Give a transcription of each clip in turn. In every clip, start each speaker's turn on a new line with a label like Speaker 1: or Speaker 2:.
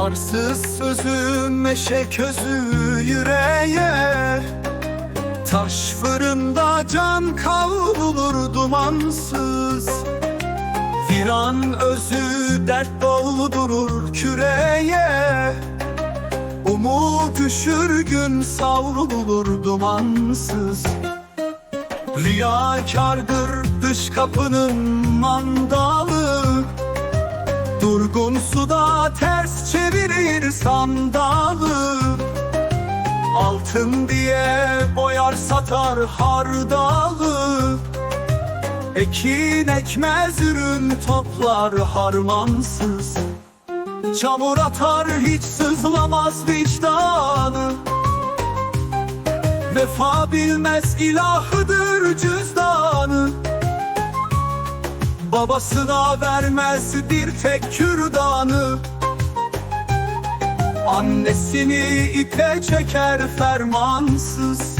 Speaker 1: Arsız sözüm meşe közü yüreğe. Taş fırında can kavrulur dumansız. Viran özü dert doldurur küreye. Umut düşür gün savrulur dumansız. Riyakardır dış kapının mandalı Durgun suda ters çevirir sandalı. Altın diye boyar satar hardalı. Ekin ekmez ürün toplar harmansız. Çamur atar hiç sızlamaz vicdanı. Vefa bilmez ilahıdır cüzdanı Babasına vermez bir tek kürdanı. Annesini ipe çeker fermansız.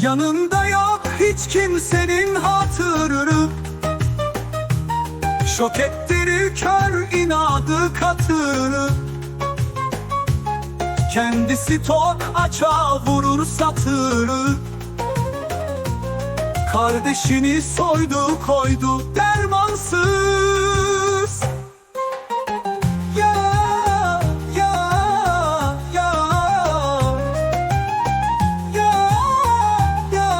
Speaker 1: Yanında yok hiç kimsenin hatırını. Şok ettirir kör inadı katını. Kendisi tok açığa vurur satırı Kardeşini soydu koydu dermansız. Ya ya ya. Ya ya.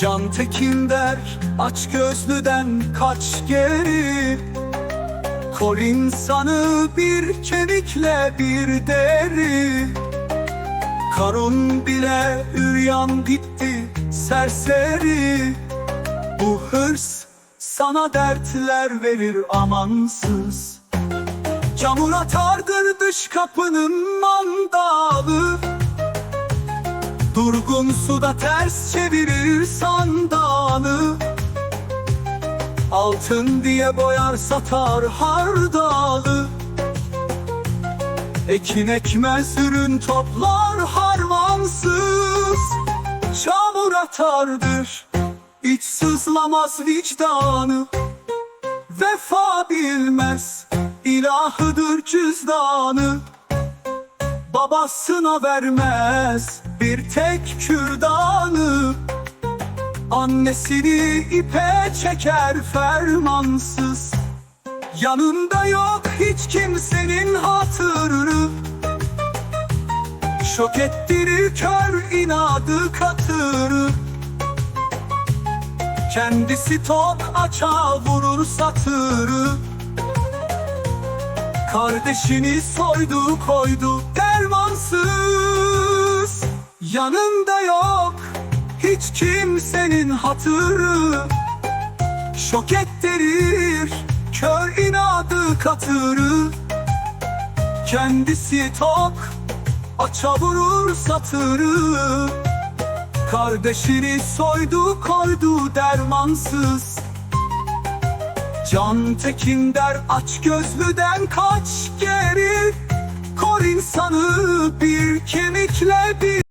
Speaker 1: Can Tekin der aç gözlüden kaç geri. Kor insanı bir kemikle bir deri. Karun bile üryan gitti serseri. Bu hırs sana dertler verir amansız. Çamur atardır dış kapının mandalı. Durgun suda ters çevirir sandalı. Altın diye boyar satar hardalı. Ekin ekmez ürün toplar harmansız Çamur atardır. Hiç sızlamaz vicdanı. Vefa bilmez ilahıdır cüzdanı. Babasına vermez bir tek kürdanı. Annesini ipe çeker fermansız. Yanında yok hiç kimsenin hatırını Şok ettirir kör inadı katırı Kendisi tok açığa vurur satırı Kardeşini soydu koydu dermansız. Yanında yok hiç kimsenin hatırı. Şok ettirir kör inadı katırı Kendisi tok aça vurur satırı. Kardeşini soydu koydu dermansız. Can Tekin der aç gözlüden kaç geri Kor insanı bir kemikle bir